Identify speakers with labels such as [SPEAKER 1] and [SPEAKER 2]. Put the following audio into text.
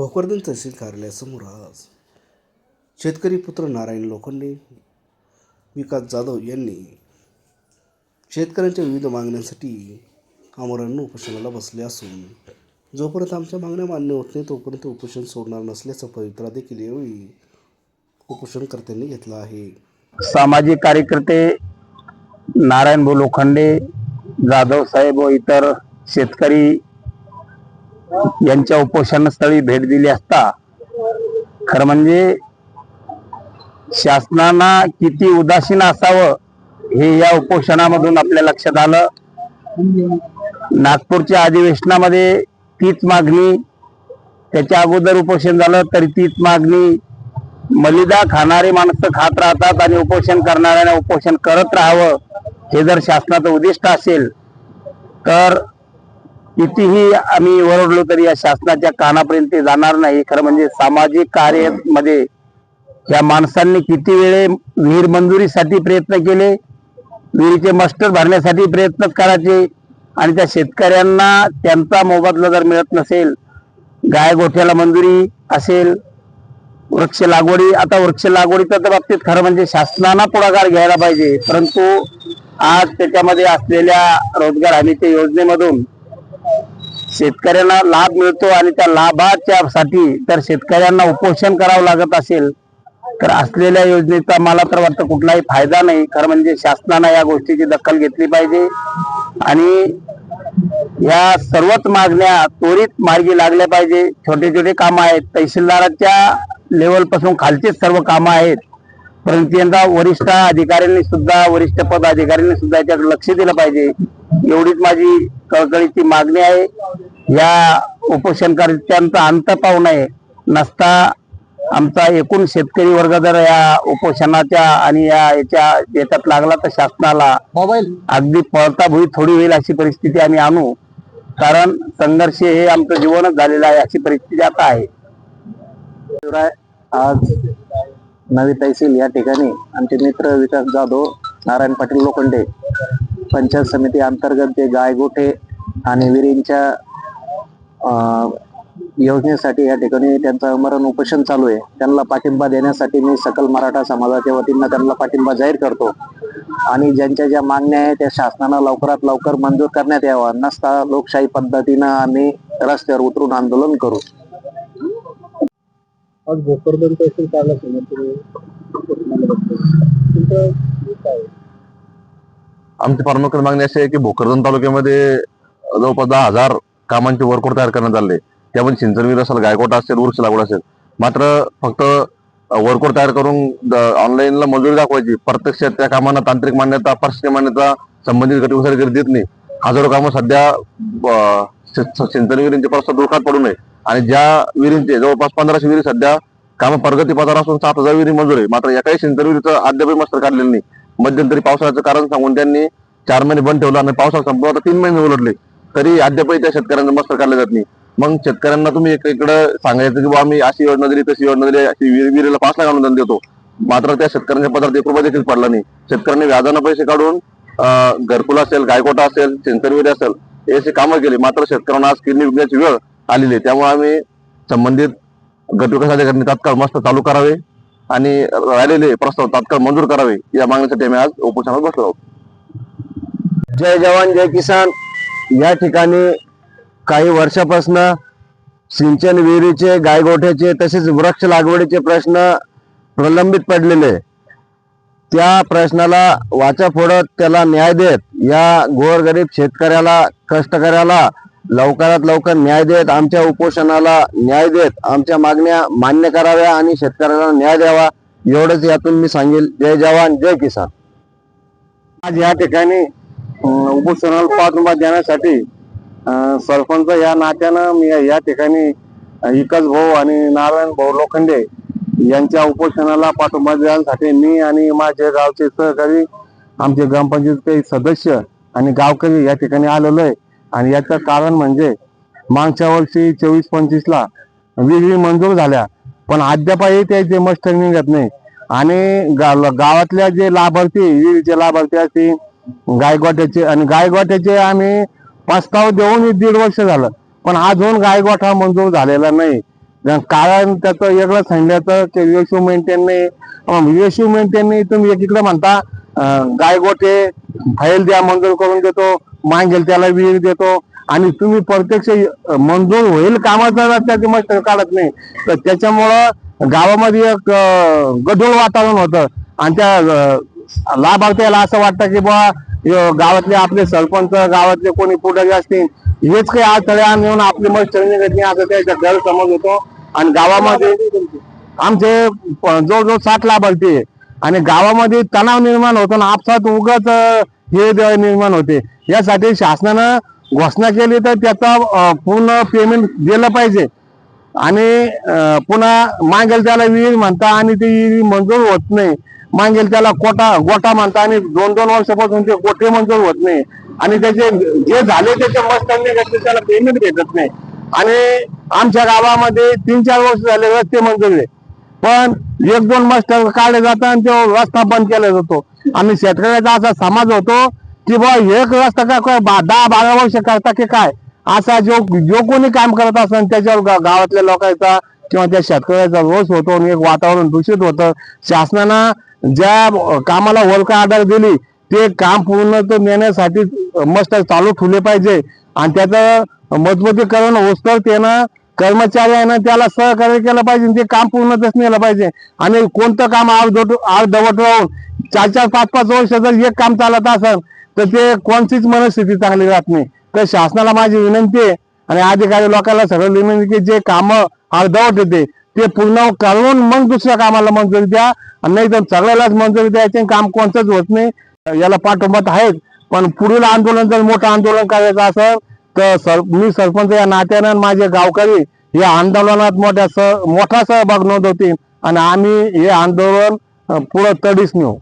[SPEAKER 1] भोकरदन तहसील कार्यालयासमोर आज शेतकरी पुत्र नारायण लोखंडे विकास जाधव यांनी शेतकऱ्यांच्या विविध मागण्यांसाठी आमरण उपोषणाला बसले असून जोपर्यंत आमच्या मागण्या मान्य होत नाही तोपर्यंत उपोषण सोडणार नसल्याचा पवित्रा देखील यावेळी उपोषणकर्त्यांनी घेतला आहे.
[SPEAKER 2] सामाजिक कार्यकर्ते नारायण भाऊ लोखंडे जाधव साहेब व इतर शेतकरी यांच्या उपोषणस्थळी भेट दिली असता खरं म्हणजे शासनाना किती उदासीन असावं हे या उपोषणामधून आपल्या लक्षात आलं. नागपूरच्या अधिवेशनामध्ये तीच मागणी त्याच्या अगोदर उपोषण झालं तरी तीच मागणी मलिदा खाणारी माणसं खात राहतात आणि उपोषण करणाऱ्यांना उपोषण करत राहावं हे जर शासनाचं उद्दिष्ट असेल तर कितीही आम्ही ओरडलो तरी या शासनाच्या कानापर्यंत ते जाणार नाही. खरं म्हणजे सामाजिक कार्यामध्ये या माणसांनी किती वेळे विहीर मंजुरीसाठी प्रयत्न केले विहिरीचे मस्टर भरण्यासाठी प्रयत्न करायचे आणि त्या शेतकऱ्यांना त्यांचा मोबदला जर मिळत नसेल गाय गोठ्याला मंजुरी असेल वृक्ष लागवडी आता वृक्ष लागवडीच्या तर बाबतीत खरं म्हणजे शासनानं पुढाकार घ्यायला पाहिजे. परंतु आज त्याच्यामध्ये असलेल्या रोजगार हमीच्या योजनेमधून शेतकऱ्यांना लाभ मिळतो आणि त्या लाभाच्या साठी तर शेतकऱ्यांना उपोषण करावं लागत असेल तर असलेल्या योजनेचा मला तर वाटतं कुठलाही फायदा नाही. खरं म्हणजे शासनानं या गोष्टीची दखल घेतली पाहिजे. आणि या सर्वच मागण्या त्वरित मार्गी लागल्या पाहिजे. छोटे छोटे कामं आहेत. तहसीलदाराच्या लेवलपासून खालचीच सर्व कामं आहेत. परंतु यंदा वरिष्ठ अधिकाऱ्यांनी सुद्धा वरिष्ठ पद अधिकाऱ्यांनी सुद्धा याच्याकडे लक्ष दिलं पाहिजे. एवढीच माझी कळकळीची मागणी आहे. या उपोषणकर्त्यांचा अंत पाहू नये. नसता आमचा एकूण शेतकरी वर्ग जर या उपोषणाच्या आणि या याच्या याच्यात लागला तर शासनाला मोबाईल. अगदी पळता भुई थोडी होईल अशी परिस्थिती आम्ही आणू. कारण संघर्ष हे आमचं जीवनच झालेलं आहे अशी परिस्थिती आता आहे. आज नवी तहसील या ठिकाणी आमचे मित्र विकास जाधव नारायण पाटील लोखंडे पंचायत समिती अंतर्गत जे गायगोठे आणि विहिरींच्या योजनेसाठी या ठिकाणी त्यांचं मरण उपोषण चालू आहे. त्यांना पाठिंबा देण्यासाठी मी सकल मराठा समाजाच्या वतीनं त्यांना पाठिंबा जाहीर करतो. आणि ज्यांच्या ज्या मागण्या आहेत त्या शासनानं लवकरात लवकर मंजूर करण्यात यावा नसता लोकशाही पद्धतीनं आम्ही रस्त्यावर उतरून आंदोलन करू.
[SPEAKER 1] आज भोकरदन तहसील
[SPEAKER 3] आमची प्रामुख्याने मागणी अशी आहे की भोकरदन तालुक्यामध्ये जवळपास दहा हजार कामांचे वर्कआउट तयार करण्यात आले त्यामध्ये सिंचनवीर असेल गायकोटा असेल वृक्ष लागवड असेल. मात्र फक्त वर्कआउट तयार करून ऑनलाईनला मंजुरी दाखवायची. प्रत्यक्षात त्या कामांना तांत्रिक मान्यता प्रशासकीय मान्यता संबंधित गटविसारी देत नाही. हजारो कामं सध्या सिंचनवीर सि- प्रस्ताव दुःखात पडू नये. आणि ज्या विहिरींचे जवळपास पंधराशे विहिरी सध्या कामं प्रगतीपथावर असून सात हजार विहिरी मंजूर आहे. मात्र एकाही सिंचन विहिरीचं अद्याप मस्तर काढलेलं नाही. मध्यंतरी पावसाळ्याचं कारण सांगून त्यांनी चार महिने बंद ठेवलं आणि पावसाळा संपला आता तीन महिने उलटले. तरी अद्यापही त्या शेतकऱ्यांचं मस्तर काढले जात नाही. मग शेतकऱ्यांना तुम्ही एक सांगायचं की बुवा आम्ही अशी योजना दिली तशी योजना दिली अशी विहिरीला पाच लाख अनुदान देतो. मात्र त्या शेतकऱ्यांच्या पदार्थ एक रुपया देखील पडला नाही. शेतकऱ्यांनी व्याजानं पैसे काढून घरकुल असेल गायकोटा असेल सिंचन विहिरी असेल हे असे कामं केली. मात्र शेतकऱ्यांना आज किडनी विकण्याची वेळ आलेले त्यामुळे आम्ही संबंधित गटविकास अधिकाऱ्यांनी तात्काळ मस्त चालू करावे आणि राहिलेले प्रस्ताव तात्काळ मंजूर करावे या मागणीसाठी आम्ही आज उपोषणात बसलो आहोत.
[SPEAKER 2] जय जवान जय किसान. या ठिकाणी काही वर्षापासून सिंचन विहिरीचे गायगोठ्याचे तसेच वृक्ष लागवडीचे प्रश्न प्रलंबित पडलेले त्या प्रश्नाला वाचा फोडत त्याला न्याय देत या गोरगरीब शेतकऱ्याला कष्टकऱ्याला लवकरात लवकर न्याय देत आमच्या उपोषणाला न्याय देत आमच्या मागण्या मान्य कराव्या आणि शेतकऱ्याला न्याय द्यावा एवढंच यातून मी सांगेल. जय जवान जय किसान. आज या ठिकाणी उपोषणाला पाठिंबा देण्यासाठी सरपंच या नात्यानं मी या ठिकाणी विकास भाऊ आणि नारायण भाऊ लोखंडे यांच्या उपोषणाला पाठिंबा देण्यासाठी मी आणि माझे गावचे सहकारी आमचे ग्रामपंचायत काही सदस्य आणि गावकरी या ठिकाणी आलेलो आहे. आणि याचं कारण म्हणजे मागच्या वर्षी चोवीस पंचवीसला ला मंजूर झाल्या. पण अद्यापही त्याचे मस्ट निघत नाही. आणि गावातल्या जे लाभार्थी विहिरीचे लाभार्थी असतील गायगोट्याचे आणि गायगोट्याचे आम्ही प्रस्ताव देऊन दीड वर्ष झालं. पण अजून गायगोठा मंजूर झालेला नाही.
[SPEAKER 4] कारण त्याचं वेगळं सांगण्याचं की रेशो मेंटेन नाही रेशो मेंटेन नाही तुम्ही एकीकडे म्हणता गायगोटे फाईल द्या मंजूर करून देतो. मागेल त्याला विहीर देतो. आणि तुम्ही प्रत्यक्ष मंजूर होईल कामाचा त्याची मस्त काढत नाही. तर त्याच्यामुळं गावामध्ये एक गढूळ वातावरण होतं. आणि त्या लाभार्थ्याला असं वाटतं की बुवा गावातले आपले सरपंच गावातले कोणी पुढारी असतील हेच काही अडथळे येऊन आपली मस्त निघत नाही. असं त्याच्या गैरसमज होतो. आणि गावामध्ये आमचे जवळजवळ साठ लाभार्थी आणि गावामध्ये तणाव निर्माण होतो आणि आपसात उगाच हे निर्माण होते. यासाठी शासनानं घोषणा केली तर त्याचा पूर्ण पेमेंट दिलं पाहिजे. आणि पुन्हा मागेल त्याला विहीर म्हणता आणि ती विहीर मंजूर होत नाही. मागेल त्याला कोटा गोटा म्हणता आणि दोन दोन वर्षापासून ते गोटे मंजूर होत नाही. आणि त्याचे जे झाले त्याचे मस्तांनी घेतले त्याला पेमेंट भेटत नाही. आणि आमच्या गावामध्ये तीन चार वर्ष झाले रस्ते मंजूर पण एक दोन मस्त काढले जातात आणि तो रस्ता बंद केला जातो. आणि शेतकऱ्याचा असा समाज होतो की बा एक रस्ता का काय दहा बारा वर्ष करता की काय? असा जो जो कोणी काम करत असेल त्याच्यावर गावातल्या लोकांचा किंवा त्या शेतकऱ्याचा रोष होतो आणि एक वातावरण दूषित होतं. शासनानं ज्या कामाला होलका आधार दिली ते काम पूर्ण तर नेण्यासाठी मस्त चालू ठेवले पाहिजे. आणि त्याचं मजबूतीकरण होस्तर त्यानं कर्मचारी आहे ना त्याला सहकार्य केलं पाहिजे ते काम पूर्णतच नेलं पाहिजे. आणि कोणतं काम अर्धवट दवट राहून चार चार पाच पाच वर्ष जर एक काम चालत असेल तर ते कोणतीच मनस्थिती चांगली राहत नाही. तर शासनाला माझी विनंती आहे आणि अधिकारी लोकांना सगळं विनंती की जे कामं अर्धवट येते ते पूर्ण करून मग दुसऱ्या कामाला मंजुरी द्या. आणि नाही तर सगळ्यालाच मंजुरी द्यायची काम कोणतंच होत नाही. याला पाठोपाठ आहेत पण पुढील आंदोलन जर मोठं आंदोलन करायचं असेल तर सर मी सरपंच या नात्यानं माझे गावकरी या आंदोलनात मोठ्या सह मोठा सहभाग नोंदवतील. आणि आम्ही हे आंदोलन पुढं तडीस नेऊ.